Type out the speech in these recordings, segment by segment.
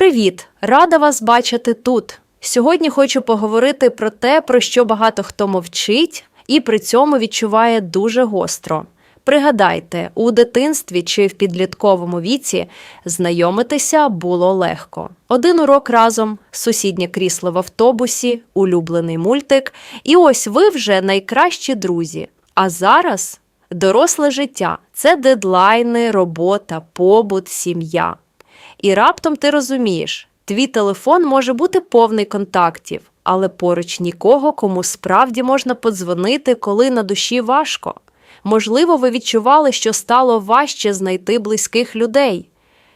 Привіт! Рада вас бачити тут. Сьогодні хочу поговорити про те, про що багато хто мовчить і при цьому відчуває дуже гостро. Пригадайте, у дитинстві чи в підлітковому віці знайомитися було легко. Один урок разом, сусіднє крісло в автобусі, улюблений мультик, і ось ви вже найкращі друзі. А зараз доросле життя це дедлайни, робота, побут, сім'я. І раптом ти розумієш, твій телефон може бути повний контактів, але поруч нікого, кому справді можна подзвонити, коли на душі важко. Можливо, ви відчували, що стало важче знайти близьких людей,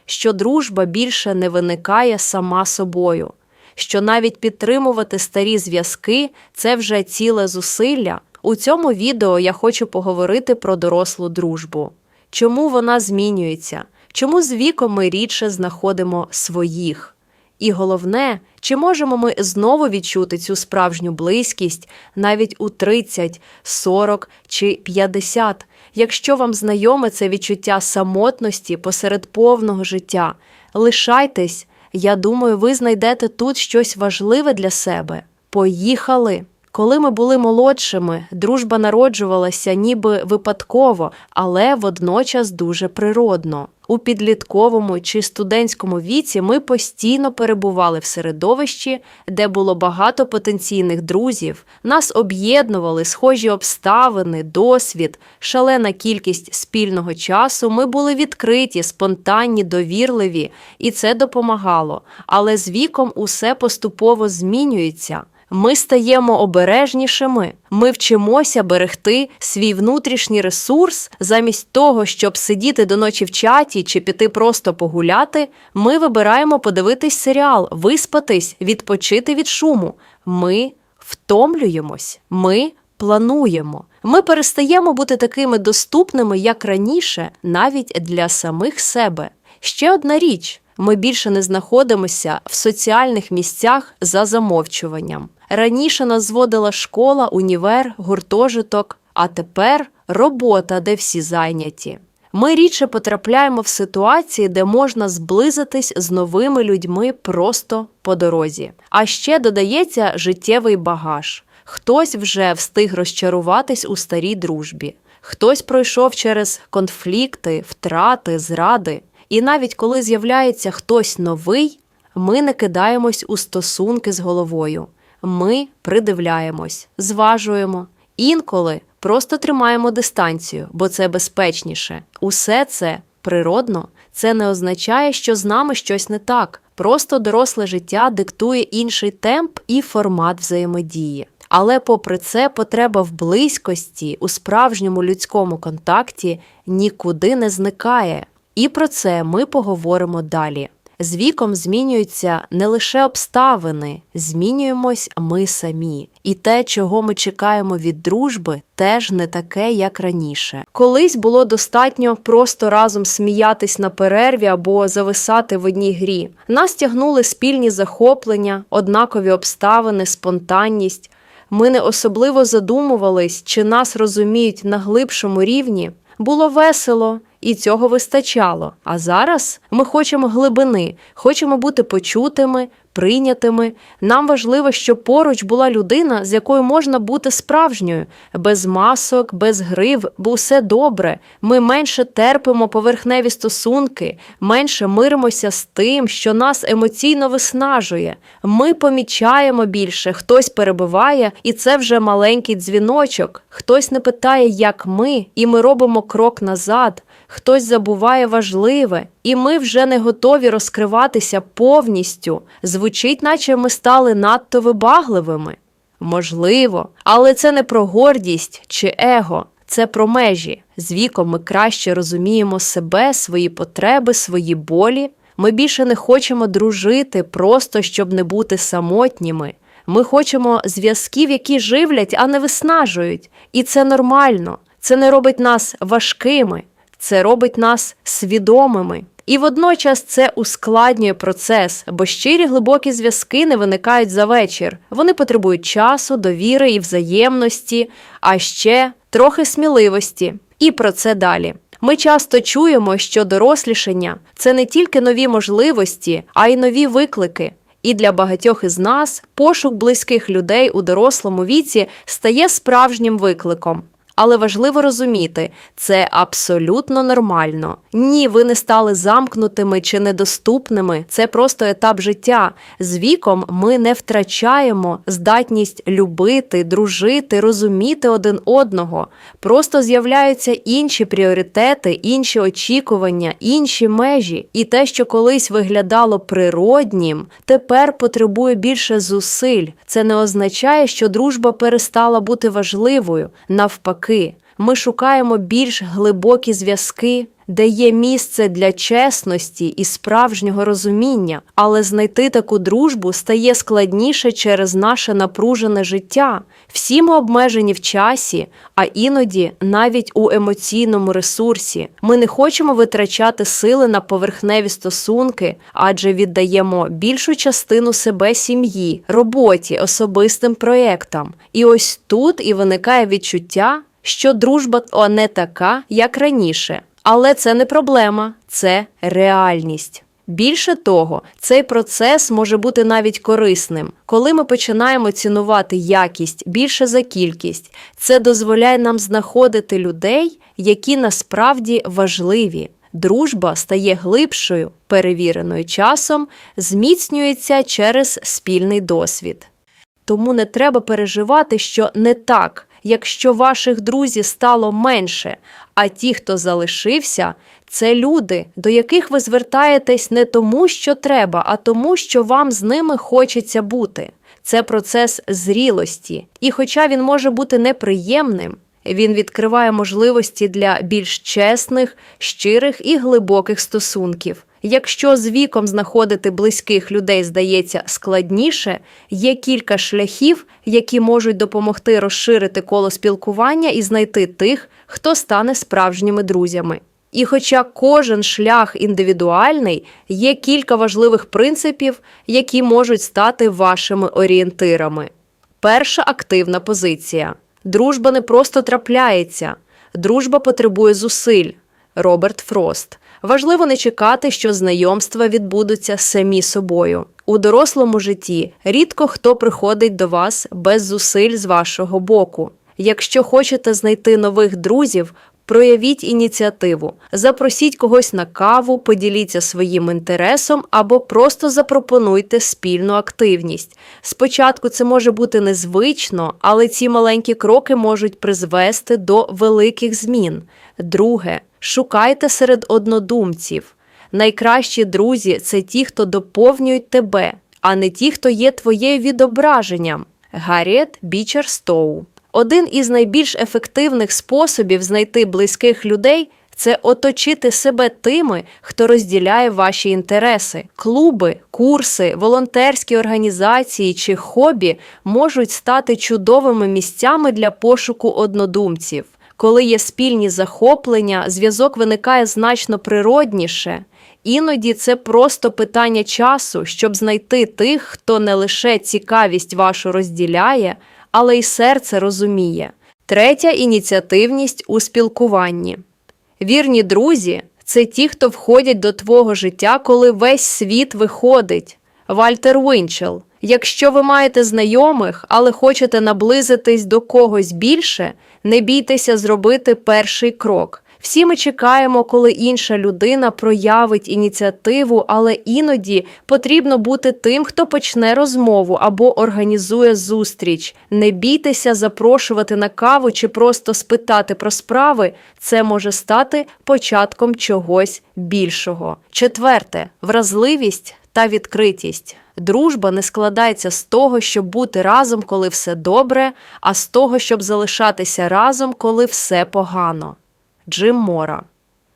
що дружба більше не виникає сама собою, що навіть підтримувати старі зв'язки це вже ціле зусилля. У цьому відео я хочу поговорити про дорослу дружбу. Чому вона змінюється? Чому з віком ми рідше знаходимо своїх? І головне, чи можемо ми знову відчути цю справжню близькість навіть у 30, 40 чи 50, якщо вам знайоме це відчуття самотності посеред повного життя? Лишайтесь, я думаю, ви знайдете тут щось важливе для себе. Поїхали! Коли ми були молодшими, дружба народжувалася ніби випадково, але водночас дуже природно. У підлітковому чи студентському віці ми постійно перебували в середовищі, де було багато потенційних друзів, нас об'єднували схожі обставини, досвід, шалена кількість спільного часу. Ми були відкриті, спонтанні, довірливі, і це допомагало. Але з віком усе поступово змінюється. Ми стаємо обережнішими, ми вчимося берегти свій внутрішній ресурс, замість того, щоб сидіти до ночі в чаті чи піти просто погуляти. Ми вибираємо подивитись серіал, виспатись, відпочити від шуму. Ми втомлюємось, ми плануємо. Ми перестаємо бути такими доступними, як раніше, навіть для самих себе. Ще одна річ. Ми більше не знаходимося в соціальних місцях за замовчуванням. Раніше нас зводила школа, універ, гуртожиток, а тепер робота, де всі зайняті. Ми рідше потрапляємо в ситуації, де можна зблизитись з новими людьми просто по дорозі. А ще додається життєвий багаж. Хтось вже встиг розчаруватись у старій дружбі, хтось пройшов через конфлікти, втрати, зради. І навіть коли з'являється хтось новий, ми не кидаємось у стосунки з головою. Ми придивляємось, зважуємо. Інколи просто тримаємо дистанцію, бо це безпечніше. Усе це природно. Це не означає, що з нами щось не так. Просто доросле життя диктує інший темп і формат взаємодії. Але, попри це, потреба в близькості, у справжньому людському контакті нікуди не зникає. І про це ми поговоримо далі. З віком змінюються не лише обставини, змінюємось ми самі. І те, чого ми чекаємо від дружби, теж не таке, як раніше. Колись було достатньо просто разом сміятись на перерві або зависати в одній грі. Нас тягнули спільні захоплення, однакові обставини, спонтанність. Ми не особливо задумувались, чи нас розуміють на глибшому рівні. Було весело, і цього вистачало. А зараз ми хочемо глибини, хочемо бути почутими, прийнятими. Нам важливо, щоб поруч була людина, з якою можна бути справжньою, без масок, без грив, бо все добре. Ми менше терпимо поверхневі стосунки, менше миримося з тим, що нас емоційно виснажує. Ми помічаємо більше, хтось перебиває, і це вже маленький дзвіночок. Хтось не питає, як ми, і ми робимо крок назад. Хтось забуває важливе, і ми вже не готові розкриватися повністю. Звучить, наче ми стали надто вибагливими. Можливо, але це не про гордість чи его, це про межі. З віком ми краще розуміємо себе, свої потреби, свої болі. Ми більше не хочемо дружити, просто щоб не бути самотніми. Ми хочемо зв'язків, які живлять, а не виснажують. І це нормально. Це не робить нас важкими, це робить нас свідомими. І водночас це ускладнює процес, бо щирі глибокі зв'язки не виникають за вечір. Вони потребують часу, довіри і взаємності, а ще трохи сміливості. І про це далі. Ми часто чуємо, що дорослішання це не тільки нові можливості, а й нові виклики. І для багатьох із нас пошук близьких людей у дорослому віці стає справжнім викликом. Але важливо розуміти, це абсолютно нормально. Ні, ви не стали замкнутими чи недоступними. Це просто етап життя. З віком ми не втрачаємо здатність любити, дружити, розуміти один одного. Просто з'являються інші пріоритети, інші очікування, інші межі. І те, що колись виглядало природнім, тепер потребує більше зусиль. Це не означає, що дружба перестала бути важливою. Навпаки, ми шукаємо більш глибокі зв'язки, де є місце для чесності і справжнього розуміння, але знайти таку дружбу стає складніше через наше напружене життя. Всі ми обмежені в часі, а іноді навіть у емоційному ресурсі. Ми не хочемо витрачати сили на поверхневі стосунки, адже віддаємо більшу частину себе сім'ї, роботі, особистим проєктам. І ось тут і виникає відчуття, що дружба не така, як раніше. Але це не проблема, це реальність. Більше того, цей процес може бути навіть корисним. Коли ми починаємо цінувати якість більше за кількість, це дозволяє нам знаходити людей, які насправді важливі. Дружба стає глибшою, перевіреною часом, зміцнюється через спільний досвід. Тому не треба переживати, що не так, якщо ваших друзів стало менше, а ті, хто залишився, це люди, до яких ви звертаєтесь не тому, що треба, а тому, що вам з ними хочеться бути. Це процес зрілості, і хоча він може бути неприємним, він відкриває можливості для більш чесних, щирих і глибоких стосунків. Якщо з віком знаходити близьких людей здається складніше, є кілька шляхів, які можуть допомогти розширити коло спілкування і знайти тих, хто стане справжніми друзями. І хоча кожен шлях індивідуальний, є кілька важливих принципів, які можуть стати вашими орієнтирами. Перша активна позиція. Дружба не просто трапляється, дружба потребує зусиль. Роберт Фрост. Важливо не чекати, що знайомства відбудуться самі собою. У дорослому житті рідко хто приходить до вас без зусиль з вашого боку. Якщо хочете знайти нових друзів, проявіть ініціативу, запросіть когось на каву, поділіться своїм інтересом або просто запропонуйте спільну активність. Спочатку це може бути незвично, але ці маленькі кроки можуть призвести до великих змін. Друге, шукайте серед однодумців. Найкращі друзі це ті, хто доповнюють тебе, а не ті, хто є твоєю відображенням. Гарріет Бічер Стоу один із найбільш ефективних способів знайти близьких людей це оточити себе тими, хто розділяє ваші інтереси. Клуби, курси, волонтерські організації чи хобі можуть стати чудовими місцями для пошуку однодумців. Коли є спільні захоплення, зв'язок виникає значно природніше. Іноді це просто питання часу, щоб знайти тих, хто не лише цікавість вашу розділяє, але й серце розуміє. Третя ініціативність у спілкуванні. Вірні друзі це ті, хто входять до твого життя, коли весь світ виходить. Вальтер Вінчел. Якщо ви маєте знайомих, але хочете наблизитись до когось більше, не бійтеся зробити перший крок. Всі ми чекаємо, коли інша людина проявить ініціативу, але іноді потрібно бути тим, хто почне розмову або організує зустріч. Не бійтеся запрошувати на каву чи просто спитати про справи. Це може стати початком чогось більшого. Четверте вразливість та відкритість. Дружба не складається з того, щоб бути разом, коли все добре, а з того, щоб залишатися разом, коли все погано. Джим Мора.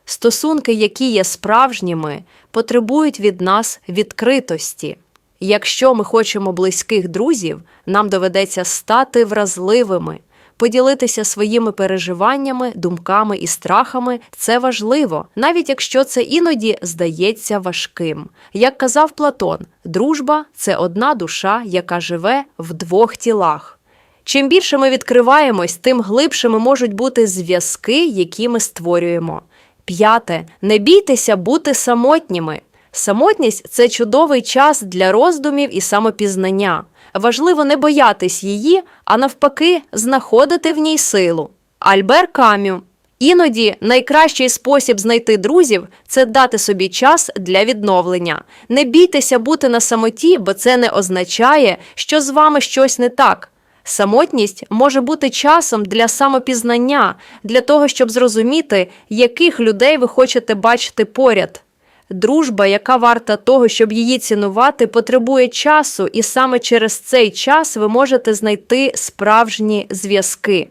Стосунки, які є справжніми, потребують від нас відкритості. Якщо ми хочемо близьких друзів, нам доведеться стати вразливими, поділитися своїми переживаннями, думками і страхами це важливо, навіть якщо це іноді здається важким. Як казав Платон, дружба це одна душа, яка живе в двох тілах. Чим більше ми відкриваємось, тим глибшими можуть бути зв'язки, які ми створюємо. П'яте. Не бійтеся бути самотніми. Самотність це чудовий час для роздумів і самопізнання. Важливо не боятись її, а навпаки, знаходити в ній силу. Альбер Камю. Іноді найкращий спосіб знайти друзів це дати собі час для відновлення. Не бійтеся бути на самоті, бо це не означає, що з вами щось не так. Самотність може бути часом для самопізнання, для того, щоб зрозуміти, яких людей ви хочете бачити поряд. Дружба, яка варта того, щоб її цінувати, потребує часу, і саме через цей час ви можете знайти справжні зв'язки.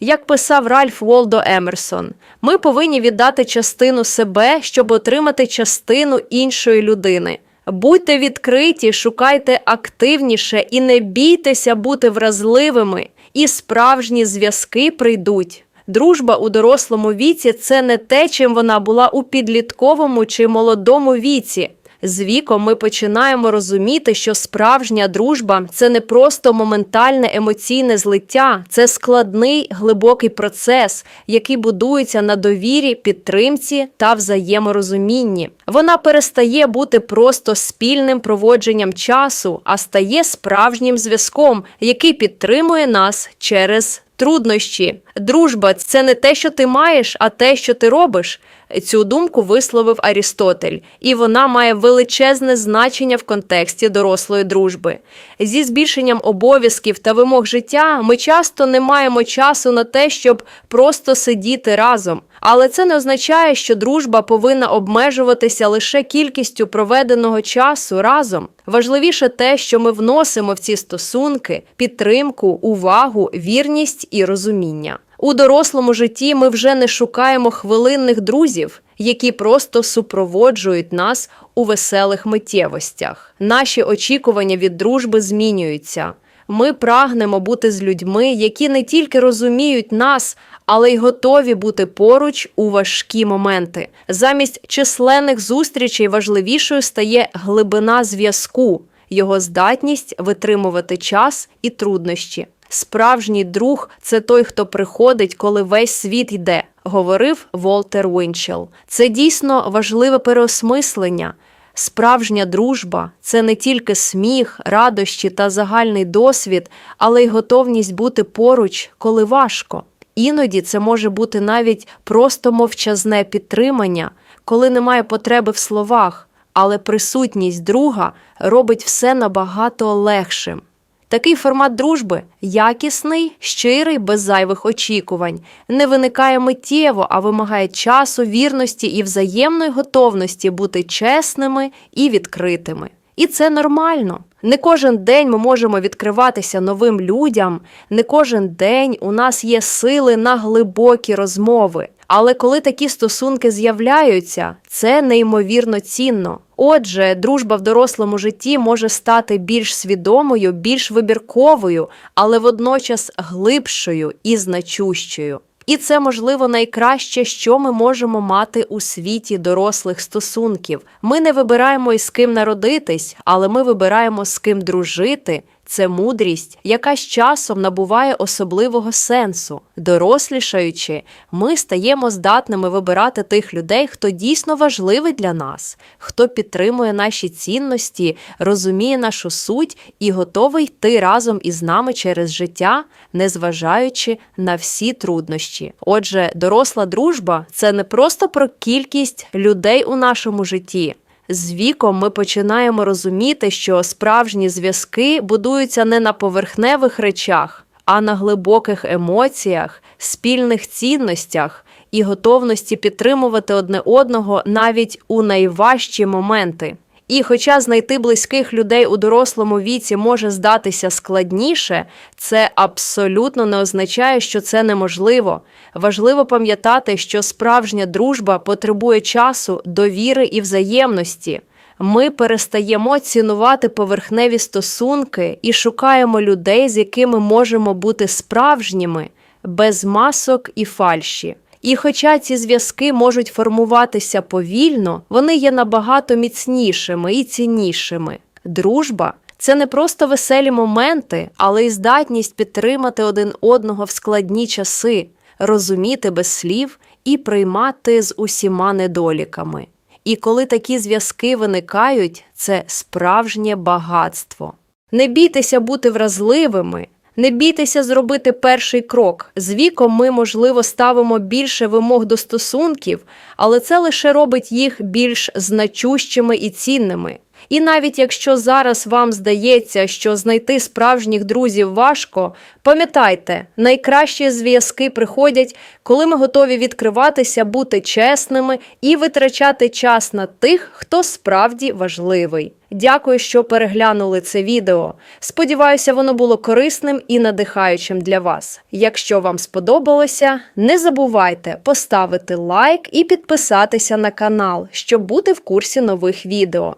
Як писав Ральф Волдо Емерсон, ми повинні віддати частину себе, щоб отримати частину іншої людини. Будьте відкриті, шукайте активніше і не бійтеся бути вразливими, і справжні зв'язки прийдуть. Дружба у дорослому віці це не те, чим вона була у підлітковому чи молодому віці. З віком ми починаємо розуміти, що справжня дружба це не просто моментальне емоційне злиття, це складний глибокий процес, який будується на довірі, підтримці та взаєморозумінні. Вона перестає бути просто спільним проводженням часу, а стає справжнім зв'язком, який підтримує нас через труднощі. Дружба це не те, що ти маєш, а те, що ти робиш. Цю думку висловив Арістотель, і вона має величезне значення в контексті дорослої дружби. Зі збільшенням обов'язків та вимог життя ми часто не маємо часу на те, щоб просто сидіти разом. Але це не означає, що дружба повинна обмежуватися лише кількістю проведеного часу разом. Важливіше те, що ми вносимо в ці стосунки, підтримку, увагу, вірність і розуміння. У дорослому житті ми вже не шукаємо хвилинних друзів, які просто супроводжують нас у веселих миттєвостях. Наші очікування від дружби змінюються. Ми прагнемо бути з людьми, які не тільки розуміють нас, але й готові бути поруч у важкі моменти. Замість численних зустрічей важливішою стає глибина зв'язку, його здатність витримувати час і труднощі. Справжній друг це той, хто приходить, коли весь світ йде, говорив Волтер Вінчел. Це дійсно важливе переосмислення. Справжня дружба це не тільки сміх, радощі та загальний досвід, але й готовність бути поруч, коли важко. Іноді це може бути навіть просто мовчазне підтримання, коли немає потреби в словах, але присутність друга робить все набагато легшим. Такий формат дружби якісний, щирий, без зайвих очікувань, не виникає миттєво, а вимагає часу, вірності і взаємної готовності бути чесними і відкритими. І це нормально. Не кожен день ми можемо відкриватися новим людям, не кожен день у нас є сили на глибокі розмови. Але коли такі стосунки з'являються, це неймовірно цінно. Отже, дружба в дорослому житті може стати більш свідомою, більш вибірковою, але водночас глибшою і значущою. І це, можливо, найкраще, що ми можемо мати у світі дорослих стосунків. Ми не вибираємо із ким народитись, але ми вибираємо з ким дружити. Це мудрість, яка з часом набуває особливого сенсу. Дорослішаючи, ми стаємо здатними вибирати тих людей, хто дійсно важливий для нас, хто підтримує наші цінності, розуміє нашу суть і готовий йти разом із нами через життя, незважаючи на всі труднощі. Отже, доросла дружба це не просто про кількість людей у нашому житті. З віком ми починаємо розуміти, що справжні зв'язки будуються не на поверхневих речах, а на глибоких емоціях, спільних цінностях і готовності підтримувати одне одного навіть у найважчі моменти. І, хоча знайти близьких людей у дорослому віці може здатися складніше, це абсолютно не означає, що це неможливо. Важливо пам'ятати, що справжня дружба потребує часу, довіри і взаємності. Ми перестаємо цінувати поверхневі стосунки і шукаємо людей, з якими можемо бути справжніми, без масок і фальші. І хоча ці зв'язки можуть формуватися повільно, вони є набагато міцнішими і ціннішими. Дружба це не просто веселі моменти, але й здатність підтримати один одного в складні часи, розуміти без слів і приймати з усіма недоліками. І коли такі зв'язки виникають, це справжнє багатство. Не бійтеся бути вразливими, не бійтеся зробити перший крок. З віком ми, можливо, ставимо більше вимог до стосунків, але це лише робить їх більш значущими і цінними. І навіть якщо зараз вам здається, що знайти справжніх друзів важко, пам'ятайте, найкращі зв'язки приходять, коли ми готові відкриватися, бути чесними і витрачати час на тих, хто справді важливий. Дякую, що переглянули це відео. Сподіваюся, воно було корисним і надихаючим для вас. Якщо вам сподобалося, не забувайте поставити лайк і підписатися на канал, щоб бути в курсі нових відео.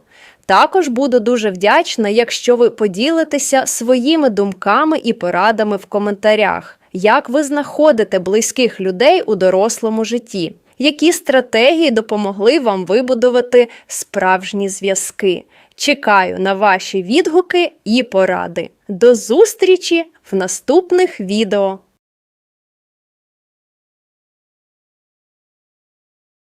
Також буду дуже вдячна, якщо ви поділитеся своїми думками і порадами в коментарях, як ви знаходите близьких людей у дорослому житті, які стратегії допомогли вам вибудувати справжні зв'язки. Чекаю на ваші відгуки і поради. До зустрічі в наступних відео!